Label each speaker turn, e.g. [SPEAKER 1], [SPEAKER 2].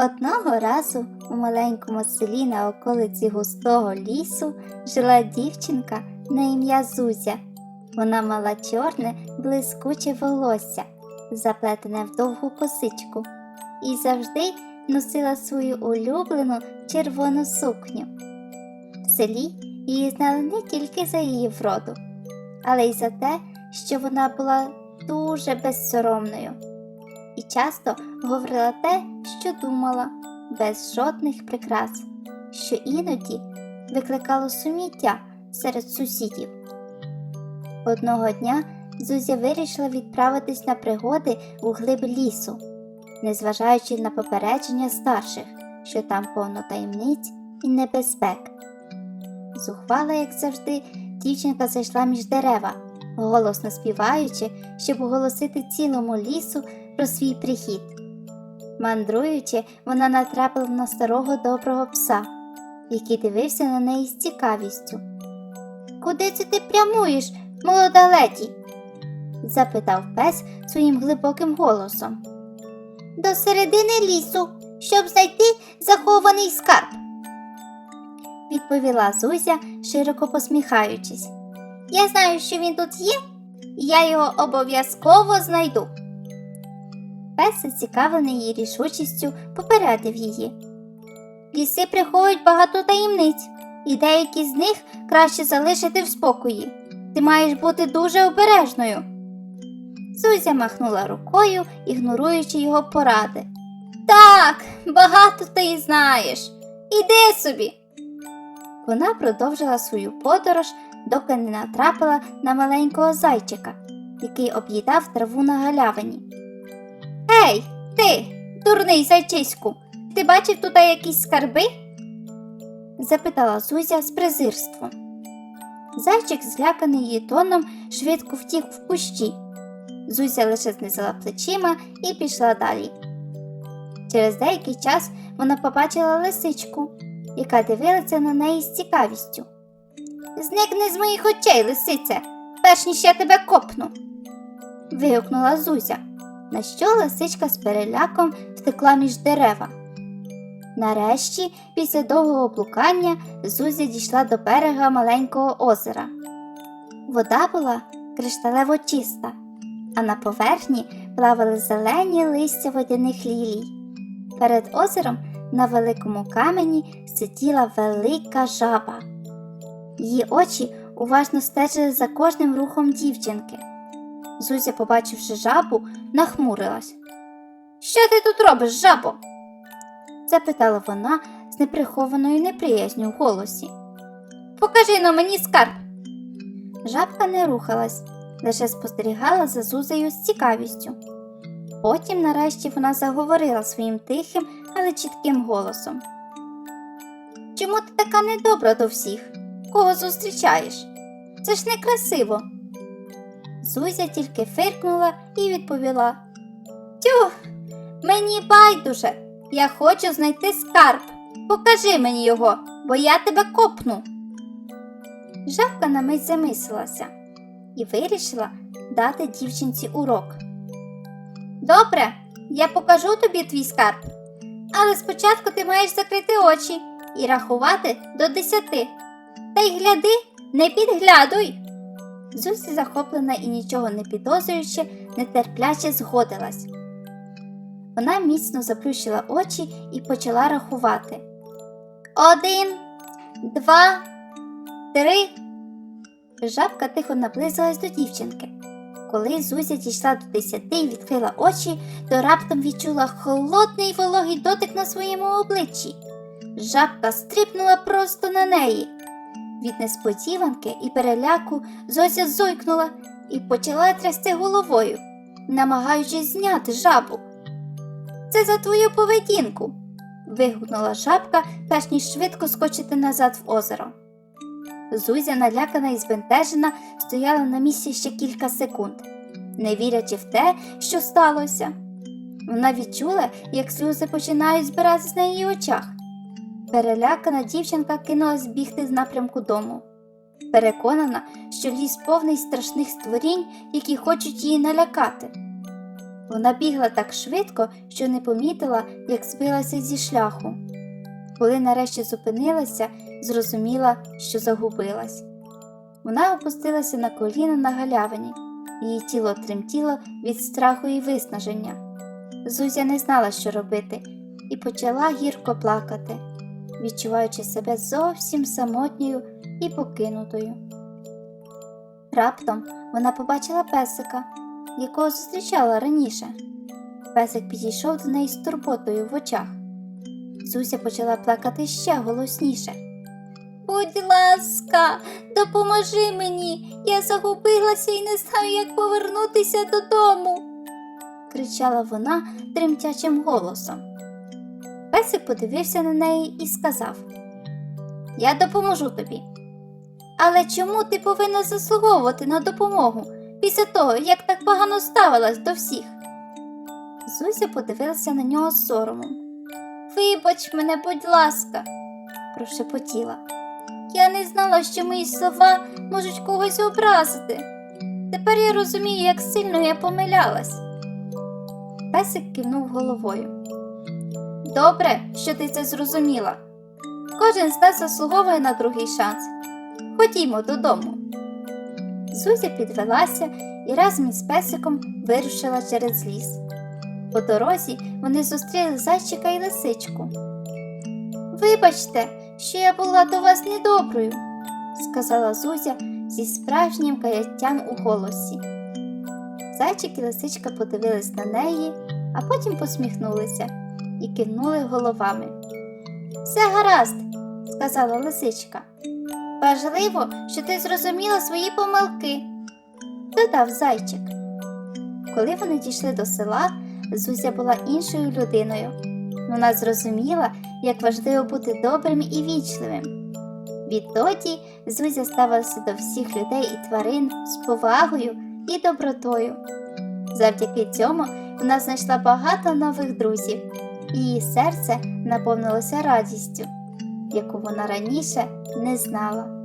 [SPEAKER 1] Одного разу у маленькому селі на околиці густого лісу жила дівчинка на ім'я Зузя. Вона мала чорне, блискуче волосся, заплетене в довгу косичку, і завжди носила свою улюблену червону сукню. В селі її знали не тільки за її вроду, але й за те, що вона була дуже безсоромною і часто говорила те, що думала, без жодних прикрас, що іноді викликало суміття серед сусідів. Одного дня Зузя вирішила відправитись на пригоди у глиб лісу, незважаючи на попередження старших, що там повно таємниць і небезпек. Зухвала, як завжди, дівчинка зайшла між дерева, голосно співаючи, щоб оголосити цілому лісу про свій прихід. Мандруючи, вона натрапила на старого доброго пса, який дивився на неї з цікавістю. Куди це ти прямуєш, молода леді? запитав пес своїм глибоким голосом. До середини лісу, щоб знайти захований скарб, відповіла Зузя, широко посміхаючись. Я знаю, що він тут є, і я його обов'язково знайду. Пес, зацікавлений її рішучістю, попередив її. Ліси приховують багато таємниць, і деякі з них краще залишити в спокої. Ти маєш бути дуже обережною. Зузя махнула рукою, ігноруючи його поради. Так, багато ти й знаєш. Іди собі. Вона продовжила свою подорож, доки не натрапила на маленького зайчика, який об'їдав траву на галявині. Ей, ти, дурний зайчиську, ти бачив тут якісь скарби? запитала Зузя з презирством. Зайчик, зляканий її тоном, швидко втік в кущі. Зузя лише знизила плечима і пішла далі. Через деякий час вона побачила лисичку, яка дивилася на неї з цікавістю. Зникни з моїх очей, лисице, перш ніж я тебе копну. вигукнула Зузя, на що лисичка з переляком втекла між дерева. Нарешті, після довгого блукання, Зузя дійшла до берега маленького озера. Вода була кришталево чиста, а на поверхні плавали зелені листя водяних лілій. Перед озером на великому камені сиділа велика жаба. Її очі уважно стежили за кожним рухом дівчинки. Зузя, побачивши жабу, нахмурилась. Що ти тут робиш, жабо? запитала вона з неприхованою неприязню в голосі. Покажи но мені скарб. Жабка не рухалась, лише спостерігала за Зузею з цікавістю. Потім, нарешті, вона заговорила своїм тихим, але чітким голосом. Чому ти така недобра до всіх? Кого зустрічаєш? Це ж некрасиво. Зузя тільки фиркнула і відповіла: Тю, мені байдуже, я хочу знайти скарб. Покажи мені його, бо я тебе копну. Жабка на мить замислилася і вирішила дати дівчинці урок. Добре, я покажу тобі твій скарб, але спочатку ти маєш закрити очі і рахувати до десяти. Та й гляди, не підглядуй. Зусі, захоплена і нічого не підозрюючи, нетерпляче згодилась. Вона міцно заплющила очі і почала рахувати. Один, два, три. Жабка тихо наблизилась до дівчинки. Коли Зузя дійшла до десяти і відкрила очі, то раптом відчула холодний вологий дотик на своєму обличчі. Жабка стрипнула просто на неї. Від несподіванки і переляку Зося зойкнула і почала трясти головою, намагаючись зняти жабу. Це за твою поведінку. вигукнула жабка, перш ніж швидко скочити назад в озеро. Зузя, налякана і збентежена, стояла на місці ще кілька секунд, не вірячи в те, що сталося. Вона відчула, як сльози починають збиратися на її очах. Перелякана дівчинка кинулась бігти з напрямку дому. Переконана, що ліс повний страшних створінь, які хочуть її налякати. Вона бігла так швидко, що не помітила, як збилася зі шляху. Коли нарешті зупинилася, зрозуміла, що загубилась. Вона опустилася на коліна на галявині, її тіло тремтіло від страху і виснаження. Зузя не знала, що робити, і почала гірко плакати, відчуваючи себе зовсім самотньою і покинутою. Раптом вона побачила песика, якого зустрічала раніше. Песик підійшов до неї з турботою в очах. Зуся почала плакати ще голосніше. Будь ласка, допоможи мені, я загубилася і не знаю, як повернутися додому, кричала вона тремтячим голосом. Песик подивився на неї і сказав: Я допоможу тобі. Але чому ти повинна заслуговувати на допомогу після того, як так погано ставилась до всіх? Зуся подивилася на нього соромом. Вибач мене, будь ласка, прошепотіла. Я не знала, що мої слова можуть когось образити. Тепер я розумію, як сильно я помилялась. Песик кивнув головою. Добре, що ти це зрозуміла. Кожен з нас заслуговує на другий шанс. Ходімо додому. Зузя підвелася і разом із песиком вирушила через ліс. По дорозі вони зустріли зайчика і лисичку. Вибачте, що я була до вас недоброю, сказала Зузя зі справжнім каяттям у голосі. Зайчик і лисичка подивились на неї, а потім посміхнулися і кивнули головами. Все гаразд, сказала лисичка. Важливо, що ти зрозуміла свої помилки, додав зайчик. Коли вони дійшли до села, Зузя була іншою людиною. Вона зрозуміла, як важливо бути добрим і вічливим. Відтоді Зузя ставилася до всіх людей і тварин з повагою і добротою. Завдяки цьому вона знайшла багато нових друзів, її серце наповнилося радістю, яку вона раніше не знала.